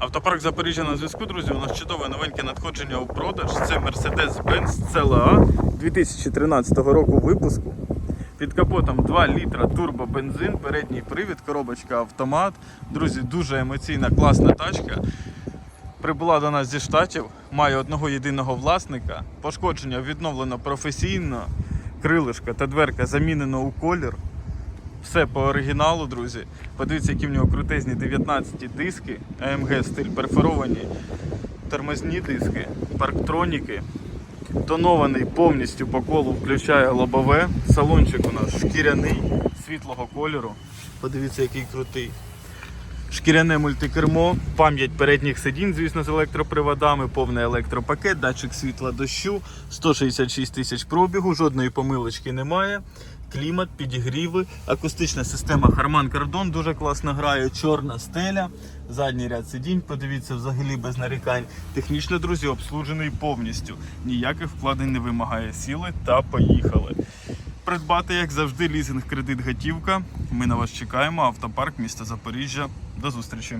Автопарк Запоріжжя на зв'язку, друзі. У нас чудове новеньке надходження у продаж. Це Mercedes-Benz CLA 2013 року випуску. Під капотом 2 літра турбобензин, передній привід, коробочка автомат. Друзі, дуже емоційна, класна тачка. Прибула до нас зі штатів, має одного єдиного власника. Пошкодження відновлено професійно. Крилишка та дверка замінено у колір. Все по оригіналу, друзі. Подивіться, які в нього крутезні 19 диски, AMG стиль перфоровані, тормозні диски, парктроніки. Тонований повністю по колу включає лобове. Салончик у нас шкіряний, світлого кольору. Подивіться, який крутий. Шкіряне мультикермо, пам'ять передніх сидінь, звісно, з електроприводами, повний електропакет, датчик світла дощу, 166 тисяч пробігу, жодної помилочки немає. Клімат, підігріви, акустична система Harman Kardon дуже класно грає, чорна стеля, задній ряд сидінь, подивіться, взагалі без нарікань. Технічно, друзі, обслужений повністю. Ніяких вкладень не вимагає. Сіли та поїхали. Придбати, як завжди, лізинг, кредит, готівка. Ми на вас чекаємо. Автопарк міста Запоріжжя. До зустрічі.